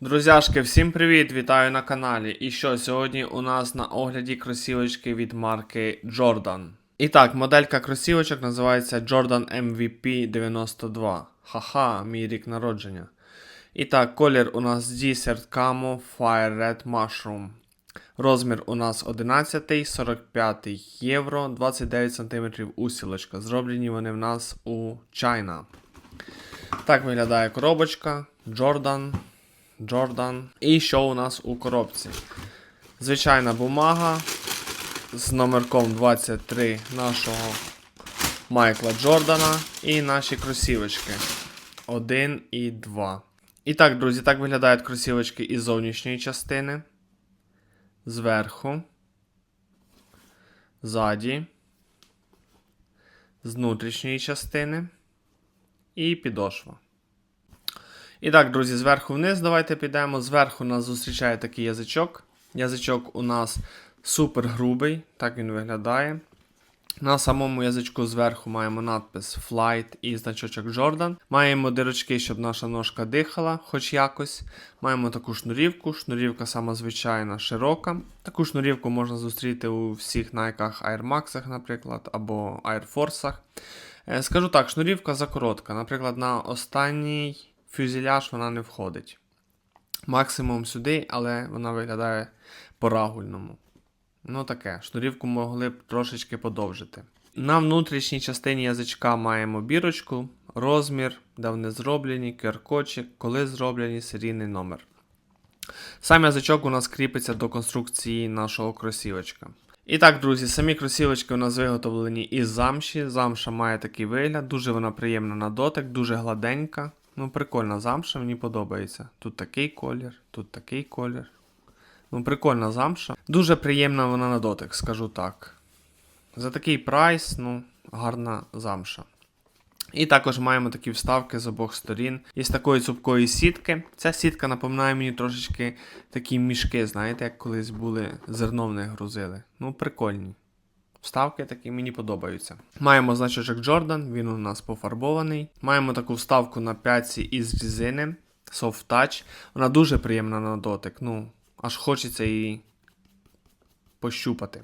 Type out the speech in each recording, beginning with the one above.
Друзяшки, всім привіт! Вітаю на каналі. І що, сьогодні у нас на огляді кросівочки від марки Jordan. І так, моделька кросівочок називається Jordan MVP 92. Ха-ха, мій рік народження. І так, колір у нас Desert Camo Fire Red Mushroom. Розмір у нас 11, 45 євро, 29 см усілочка. Зроблені вони в нас у China. Так виглядає коробочка. Jordan. Jordan. І що у нас у коробці? Звичайна бумага з номерком 23 нашого Майкла Джордана і наші кросівочки 1 і 2. І так, друзі, так виглядають кросівочки із зовнішньої частини. Зверху. Ззаді. З внутрішньої частини. І підошва. І так, друзі, зверху вниз давайте підемо. Зверху нас зустрічає такий язичок. Язичок у нас супер грубий, так він виглядає. На самому язичку зверху маємо надпис Flight і значочок Jordan. Маємо дирочки, щоб наша ножка дихала, хоч якось. Маємо таку шнурівку. Шнурівка сама звичайна, широка. Таку шнурівку можна зустріти у всіх найках Air Max, наприклад, або Air Force. Е, Скажу так, шнурівка закоротка. Наприклад, на останній фюзеляж вона не входить. Максимум сюди, але вона виглядає по-рагульному. Ну таке, шнурівку могли б трошечки подовжити. На внутрішній частині язичка маємо бірочку, розмір, де вони зроблені, QR-кодчик, коли зроблені, серійний номер. Сам язичок у нас кріпиться до конструкції нашого кросівочка. І так, друзі, самі кросівочки у нас виготовлені із замші. Замша має такий вигляд, дуже вона приємна на дотик, дуже гладенька. Ну, прикольна замша, мені подобається. Тут такий колір, тут такий колір. Ну, прикольна замша. Дуже приємна вона на дотик, скажу так. За такий прайс, ну, гарна замша. І також маємо такі вставки з обох сторін. Із такої цупкої сітки. Ця сітка напоминає мені трошечки такі мішки, знаєте, як колись були зерно в грузили. Ну, прикольні. Вставки такі мені подобаються. Маємо значочок Jordan, він у нас пофарбований. Маємо таку вставку на п'ятці із резини Soft Touch. Вона дуже приємна на дотик. Ну, аж хочеться її пощупати.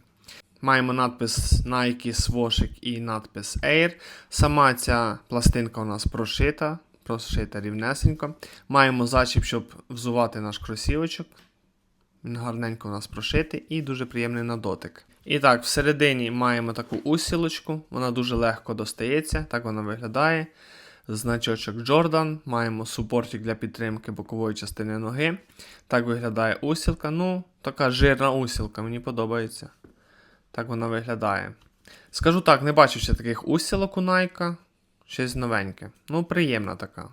Маємо надпис Nike Swoshik і надпис Air. Сама ця пластинка у нас прошита, прошита рівнесенько. Маємо зачіп, щоб взувати наш кросівочок. Він гарненько у нас прошитий і дуже приємний на дотик. І так, всередині маємо таку усілочку, вона дуже легко достається, так вона виглядає. Значочок Jordan, маємо супортик для підтримки бокової частини ноги. Так виглядає усілка. Ну, така жирна усілка, мені подобається. Так вона виглядає. Скажу так, не бачив ще таких усілок у Nike. Щось новеньке. Ну, приємна така.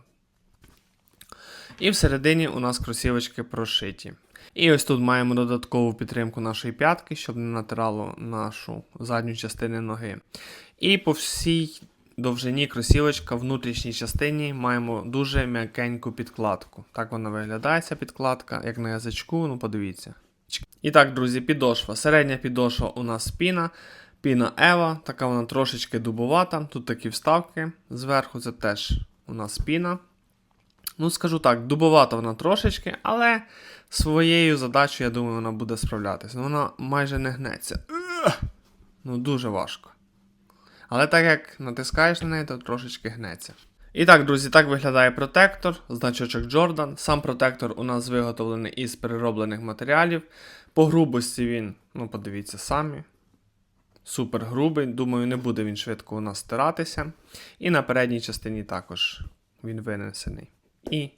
І всередині у нас кросівочки прошиті. І ось тут маємо додаткову підтримку нашої п'ятки, щоб не натирало нашу задню частину ноги. І по всій довжині кросівочка в внутрішній частині маємо дуже м'якеньку підкладку. Так вона виглядає, ця підкладка, як на язичку, ну подивіться. І так, друзі, підошва. Середня підошва у нас піна. Піна Ева, така вона трошечки дубовата. Тут такі вставки зверху, це теж у нас піна. Ну, скажу так, дубовата вона трошечки, але своєю задачею, я думаю, вона буде справлятися. Ну, вона майже не гнеться. Ну, дуже важко. Але так як натискаєш на неї, то трошечки гнеться. І так, друзі, так виглядає протектор, значочок Jordan. Сам протектор у нас виготовлений із перероблених матеріалів. По грубості він, ну подивіться самі. Супер грубий. Думаю, не буде він швидко у нас стиратися. І на передній частині також він винесений. І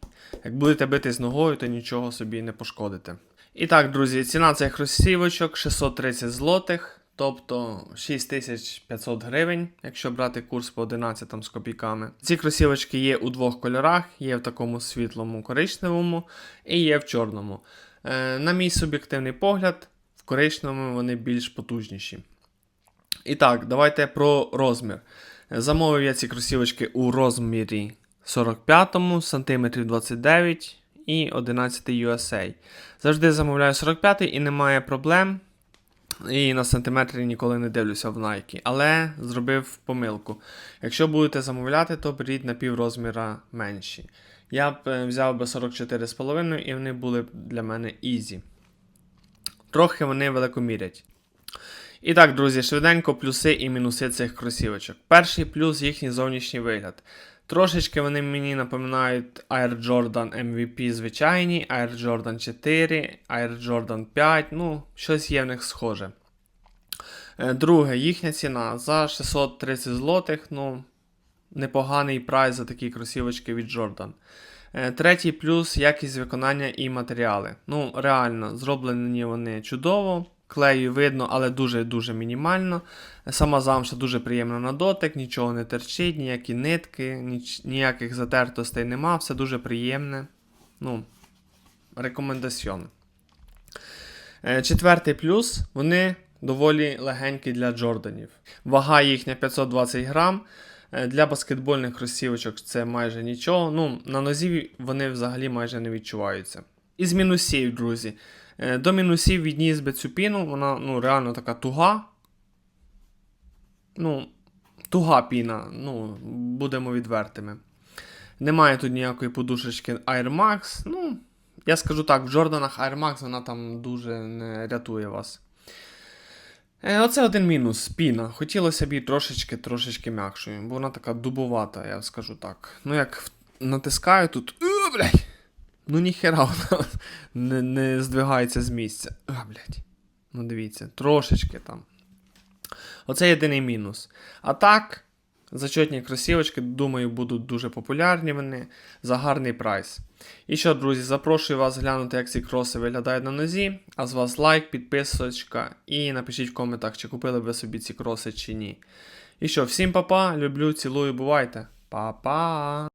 як будете бити з ногою, то нічого собі не пошкодите. І так, друзі, ціна цих розсівочок 630 злотих, тобто 6500 гривень, якщо брати курс по 11 там, з копійками. Ці кросівочки є у двох кольорах: є в такому світлому коричневому і є в чорному. Е, на мій суб'єктивний погляд, в коричневому вони більш потужніші. І так, давайте про розмір. Замовив я ці кросівочки у розмірі 45 сантиметрів 29 і 11 USA. Завжди замовляю 45 і немає проблем. І на сантиметрі ніколи не дивлюся в Nike. Але зробив помилку. Якщо будете замовляти, то беріть на піврозміра менші. я б е, взяв би 44,5 і вони були б для мене ізі. Трохи вони великомірять. І так, друзі, швиденько плюси і мінуси цих кросівочок. Перший плюс їхній зовнішній вигляд. Трошечки вони мені напоминають Air Jordan MVP звичайні, Air Jordan 4, Air Jordan 5, ну, щось є в них схоже. Е, Друге, їхня ціна за 630 злотих, ну, непоганий прайс за такі кросівочки від Jordan. Е, Третій плюс якість виконання і матеріали. Ну, реально, зроблені вони чудово, клею видно, але дуже-дуже мінімально. Сама замша дуже приємна на дотик, нічого не терчить, ніякі нитки, ніч- ніяких затертостей нема, все дуже приємне. Ну, рекомендаціон. Е, Четвертий плюс, вони доволі легенькі для Джорданів. Вага їхня 520 грам. Е, Для баскетбольних кросівочок це майже нічого. Ну, на нозі вони взагалі майже не відчуваються. Із мінусів, друзі. Е, До мінусів відніс би цю піну, вона ну, реально така туга. Ну, туга піна, ну, будемо відвертими. Немає тут ніякої подушечки Air Max. Ну, я скажу так, в Джорданах Air Max вона там дуже не рятує вас. Е, Оце один мінус піна. Хотілося б її трошечки трошечки м'якшою, бо вона така дубовата, я скажу так. Ну, як натискаю тут. О, блядь! Ну ніхера вона не, не здвигається з місця. А, блядь. Ну дивіться, трошечки там. Оце єдиний мінус. А так, зачетні кросівочки, думаю, будуть дуже популярні вони за гарний прайс. І що, друзі, запрошую вас глянути, як ці кроси виглядають на нозі. А з вас лайк, підписочка і напишіть в коментах, чи купили ви собі ці кроси чи ні. І що, всім па-па, люблю, цілую, бувайте. Па-па!